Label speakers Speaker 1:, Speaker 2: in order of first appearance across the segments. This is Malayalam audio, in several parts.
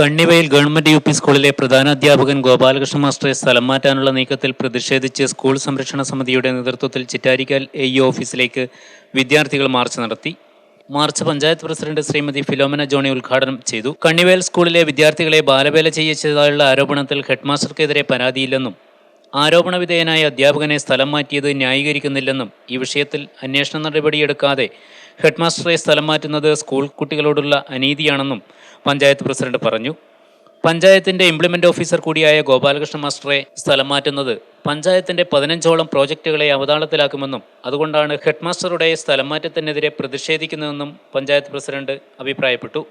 Speaker 1: കണ്ണിവയിൽ ഗവൺമെന്റ് യു പി സ്കൂളിലെ പ്രധാനാധ്യാപകൻ ഗോപാലകൃഷ്ണ മാസ്റ്ററെ സ്ഥലം മാറ്റാനുള്ള നീക്കത്തിൽ പ്രതിഷേധിച്ച് സ്കൂൾ സംരക്ഷണ സമിതിയുടെ നേതൃത്വത്തിൽ ചിറ്റാരിക്കാൽ എ ഇ ഓഫീസിലേക്ക് വിദ്യാർത്ഥികൾ മാർച്ച് നടത്തി. March panchayat president Shrimati Philomena Johnny ഉദ്ഘാടനം ചെയ്തു. കണ്ണിവേൽ സ്കൂളിലെ വിദ്യാർത്ഥികളെ ബാലവേല ചെയ്യിച്ചതായുള്ള ആരോപണത്തിൽ ഹെഡ്മാസ്റ്റർക്കെതിരെ പരാതിയില്ലെന്നും ആരോപണ വിധേയനായ അധ്യാപകനെ സ്ഥലം മാറ്റിയത് ന്യായീകരിക്കുന്നില്ലെന്നും ഈ വിഷയത്തിൽ അന്വേഷണ നടപടിയെടുക്കാതെ ഹെഡ്മാസ്റ്ററെ സ്ഥലം മാറ്റുന്നത് സ്കൂൾ കുട്ടികളോടുള്ള അനീതിയാണെന്നും പഞ്ചായത്ത് പ്രസിഡന്റ് പറഞ്ഞു. പഞ്ചായത്തിന്റെ ഇംപ്ലിമെന്റ് ഓഫീസർ കൂടിയായ ഗോപാലകൃഷ്ണ മാസ്റ്ററെ സ്ഥലം മാറ്റുന്നത് പഞ്ചായത്തിന്റെ പതിനഞ്ചോളം പ്രോജക്റ്റുകളെ അവതാളത്തിലാക്കുമെന്നും അതുകൊണ്ടാണ് ഹെഡ്മാസ്റ്ററുടെ സ്ഥലം മാറ്റത്തിനെതിരെ പ്രതിഷേധിക്കുന്നതെന്നും പഞ്ചായത്ത് പ്രസിഡന്റ് അഭിപ്രായപ്പെട്ടു.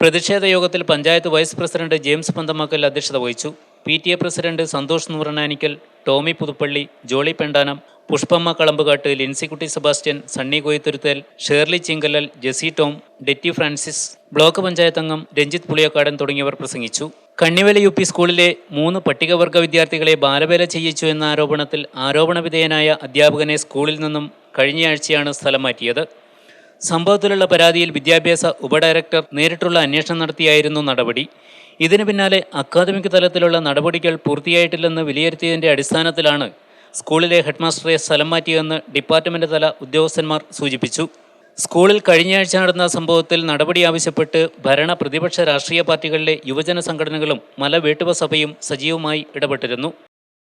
Speaker 1: പ്രതിഷേധ യോഗത്തിൽ panchayat vice president James Panthamakkal അധ്യക്ഷത വഹിച്ചു. P T A president Santhosh Nooranikkal Tommy Puthuppally Jolly Pendanam Pushpamma Kalambukattu Linsykutty Sebastian Sunny Koythuruthal Shirley Chinkalal Jessy Tom Detty Francis block panchayat അംഗം രഞ്ജിത്ത് പുളിയക്കാടൻ തുടങ്ങിയവർ പ്രസംഗിച്ചു. കണ്ണിവല യു പി സ്കൂളിലെ മൂന്ന് പട്ടികവർഗ വിദ്യാർത്ഥികളെ ബാലവേല ചെയ്യിച്ചു എന്ന ആരോപണത്തിൽ ആരോപണ വിധേയനായ അധ്യാപകനെ സ്കൂളിൽ നിന്നും കഴിഞ്ഞയാഴ്ചയാണ് സ്ഥലം മാറ്റിയത്. സംഭവത്തിലുള്ള പരാതിയിൽ വിദ്യാഭ്യാസ ഉപഡയറക്ടർ നേരിട്ടുള്ള അന്വേഷണം നടത്തിയായിരുന്നു നടപടി. ഇതിനു പിന്നാലെ അക്കാദമിക് തലത്തിലുള്ള നടപടികൾ പൂർത്തിയായിട്ടില്ലെന്ന് വിലയിരുത്തിയതിന്റെ അടിസ്ഥാനത്തിലാണ് സ്കൂളിലെ ഹെഡ്മാസ്റ്ററെ സ്ഥലം മാറ്റിയെന്ന് ഡിപ്പാർട്ട്മെന്റ് തല ഉദ്യോഗസ്ഥന്മാർ സൂചിപ്പിച്ചു. സ്കൂളിൽ കഴിഞ്ഞയാഴ്ച നടന്ന സംഭവത്തിൽ നടപടി ആവശ്യപ്പെട്ട് ഭരണ പ്രതിപക്ഷ രാഷ്ട്രീയ പാർട്ടികളിലെ യുവജന സംഘടനകളും മല വേട്ടുവ സഭയും സജീവമായി ഇടപെട്ടിരുന്നു.